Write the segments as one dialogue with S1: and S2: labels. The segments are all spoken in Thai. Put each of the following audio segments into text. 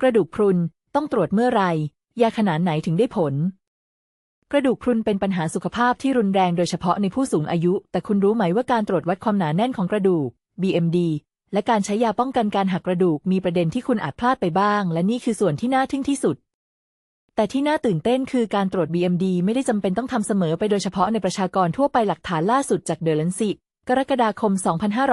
S1: กระดูกพรุนต้องตรวจเมื่อไรยาขนาดไหนถึงได้ผล กระดูกพรุนเป็นปัญหาสุขภาพที่รุนแรงโดยเฉพาะในผู้สูงอายุ แต่คุณรู้ไหมว่าการตรวจวัดความหนาแน่นของกระดูก BMD และการใช้ยาป้องกันการหักกระดูกมีประเด็นที่คุณอาจพลาดไปบ้าง และนี่คือส่วนที่น่าทึ่งที่สุด แต่ที่น่าตื่นเต้นคือการตรวจ BMD ไม่ได้จำเป็นต้องทำเสมอไปโดยเฉพาะในประชากรทั่วไปหลักฐานล่าสุดจากเดลันซิกรกฎาคม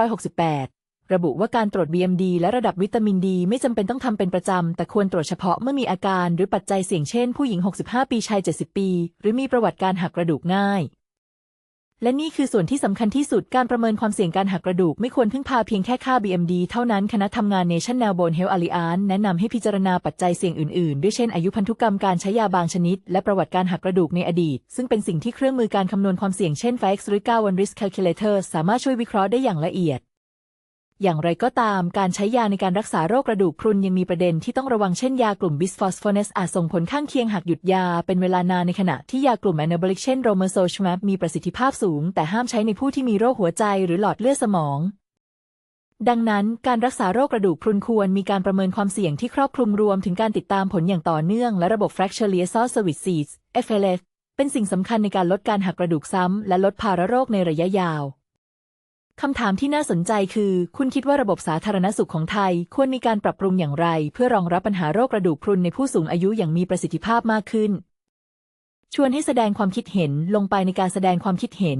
S1: 2568 ระบุว่าการตรวจ BMD และระดับวิตามินดีไม่จำเป็นต้องทำเป็นประจำ แต่ควรตรวจเฉพาะเมื่อมีอาการหรือปัจจัยเสี่ยงเช่นผู้หญิง 65 ปีชาย 70 ปี หรือมีประวัติการหักกระดูกง่าย และนี่คือส่วนที่สำคัญที่สุดการประเมินความเสี่ยงการหักกระดูก ไม่ควรพึ่งพาเพียงแค่ค่า BMD เท่านั้นคณะทำงาน National Bone Health Alliance แนะนำให้พิจารณาปัจจัยเสี่ยงอื่นๆ ด้วยเช่นอายุพันธุกรรมการใช้ยาบางชนิด และประวัติการหักกระดูกในอดีต ซึ่งเป็นสิ่งที่เครื่องมือการคำนวณความเสี่ยงเช่น FAX หรือ Gowan Risk Calculator สามารถช่วยวิเคราะห์ได้อย่างละเอียด อย่างไรก็ตามการใช้ยาในการรักษาโรคกระดูกพรุนยังมีประเด็นที่ต้องระวังเช่นยากลุ่มบิสฟอสโฟเนสอาจส่งผลข้างเคียงหากหยุดยาเป็นเวลานานในขณะที่ยากลุ่มแอนนาบลิกเช่นโรเมโซชมบมีประสิทธิภาพสูง แต่ห้ามใช้ในผู้ที่มีโรคหัวใจหรือหลอดเลือดสมองดังนั้นการรักษาโรคกระดูกพรุนควรมีการประเมินความเสี่ยงที่ครอบคลุมรวมถึงการติดตามผลอย่างต่อเนื่อง และระบบ Fracture Liaison Services FLS เป็นสิ่งสำคัญในการลดการหักกระดูกซ้ำ และลดภาระโรคในระยะยาว คำถามที่น่าสนใจคือ คุณคิดว่าระบบสาธารณสุขของไทย ควรมีการปรับปรุงอย่างไร เพื่อรองรับปัญหาโรคกระดูกพรุนในผู้สูงอายุอย่างมีประสิทธิภาพมากขึ้น ชวนให้แสดงความคิดเห็นลงไปในการแสดงความคิดเห็น